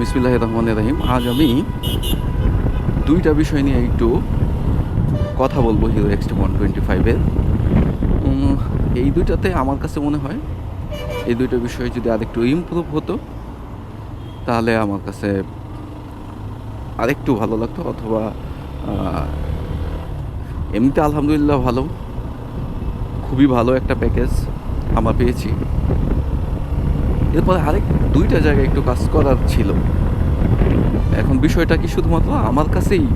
বিসমিল্লাহ রহমান রাহিম। আজ আমি দুইটা বিষয় নিয়ে একটু কথা বলব হিরো এক্সটি ওয়ান টোয়েন্টি ফাইভের এই দুইটাতে আমার কাছে মনে হয় এই দুইটা বিষয় যদি আরেকটু ইমপ্রুভ হতো, তাহলে আমার কাছে আরেকটু ভালো লাগতো অথবা এমনিতে আলহামদুলিল্লাহ ভালো। খুবই ভালো একটা প্যাকেজ আমরা পেয়েছি। এরপরে আরেক দুইটা জায়গায় একটু কাজ করার ছিল। এখন বিষয়টা কি শুধুমাত্র আমার কাছেই,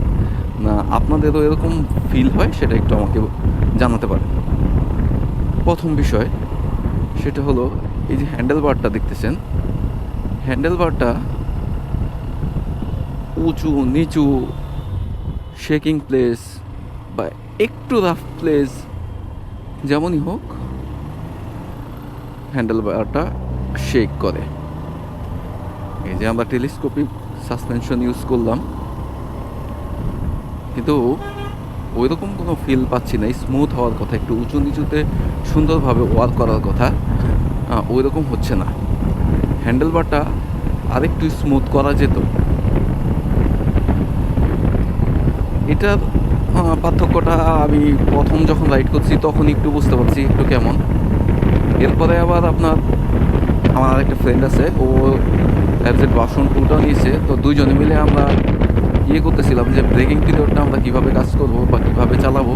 না আপনাদেরও এরকম ফিল হয়, সেটা একটু আমাকে জানাতে পারেন। প্রথম বিষয়, সেটা হলো এই যে হ্যান্ডেল বারটা দেখতেছেন। হ্যান্ডেল বারটা উঁচু, নিচু শেকিং প্লেস বা একটু রাফ প্লেস যেমনই হোক হ্যান্ডেল বারটা শেক করে। এই যে আমরা টেলিস্কোপিক সাসপেনশন ইউজ করলাম। কিন্তু ওই রকম কোনো ফিল পাচ্ছি না স্মুথ হওয়ার কথা, একটু উঁচু নিচুতে সুন্দরভাবে ওয়ার্ক করার কথা ওই রকম হচ্ছে না। হ্যান্ডেল বারটা আরেকটু স্মুথ করা যেত। এটার পার্থক্যটা আমি প্রথম যখন রাইড করছি, তখন একটু বুঝতে পারছি একটু কেমন। এরপরে আবার আপনার আমার আরেকটা ফ্রেন্ড আছে, ও অ্যাবজেট বাসন টুলটাও নিয়েছে, তো দুইজনে মিলে আমরা ইয়ে করতেছিলাম যে ব্রেকিং পিরিয়ডটা আমরা কীভাবে কাজ করব বা কীভাবে চালাবো।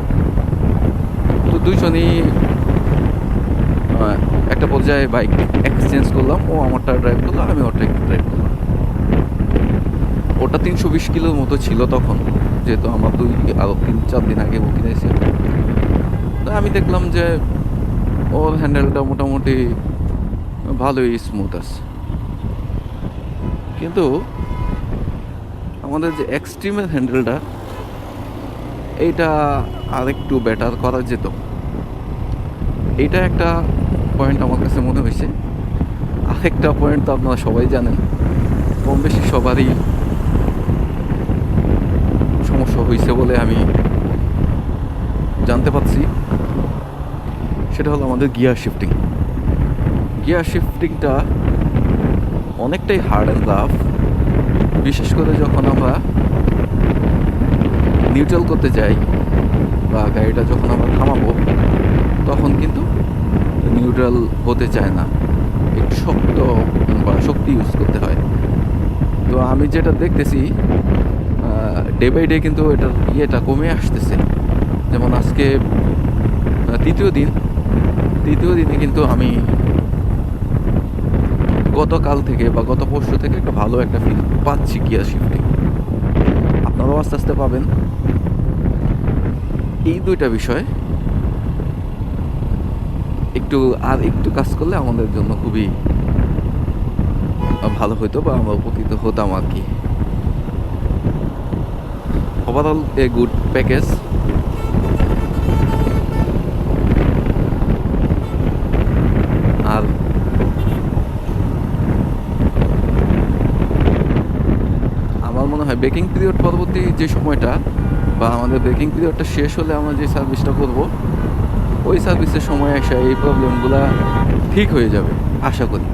তো দুইজনই একটা পর্যায়ে বাইক এক্সচেঞ্জ করলাম, ও আমারটা ড্রাইভ করল আমি ওরটা একটু ড্রাইভ করলাম। ওটা তিনশো বিশ কিলোর মতো ছিল তখন, যেহেতু আমার দুই আরও তিন, চার দিন আগে কিনেছে তো আমি দেখলাম যে ওর হ্যান্ডেলটা মোটামুটি ভালোই স্মুথ আছে। কিন্তু আমাদের যে এক্সট্রিমের হ্যান্ডেলটা এইটা আরেকটু বেটার করা যেত। এইটা একটা পয়েন্ট আমার কাছে মনে হয়েছে। আরেকটা পয়েন্ট তো আপনারা সবাই জানেন কম বেশি সবারই সমস্যা হয়েছে বলে আমি জানতে পারছি। সেটা হলো আমাদের গিয়ার শিফটিং গিয়ার শিফটিংটা অনেকটাই হার্ড অ্যান্ড রাফ বিশেষ করে যখন আমরা নিউট্রাল করতে যাই বা গাড়িটা যখন আমরা থামাবো, তখন কিন্তু নিউট্রাল হতে চায় না। একটু শক্ত বা শক্তি ইউজ করতে হয়। তো আমি যেটা দেখতেছি ডে বাই ডে কিন্তু এটার ইয়েটা কমে আসতেছে। যেমন আজকে তৃতীয় দিন, তৃতীয় দিনে কিন্তু আমি গতকাল থেকে বা গত পরশু থেকে একটা ভালো একটা ফিল পাচ্ছি গিয়ার শিফটিং আপনারাও আস্তে আস্তে পাবেন। এই দুইটা বিষয় একটু আর একটু কাজ করলে আমাদের জন্য খুবই ভালো হতো বা আমরা উপকৃত হতাম আর কি। ওভারঅল এ গুড প্যাকেজ আর আমার মনে হয় বেকিং পিরিয়ড পরবর্তী যে সময়টা বা আমাদের বেকিং পিরিয়ডটা শেষ হলে আমরা যে সার্ভিসটা করব, ওই সার্ভিসের সময় এসে এই প্রবলেমগুলো ঠিক হয়ে যাবে, আশা করি।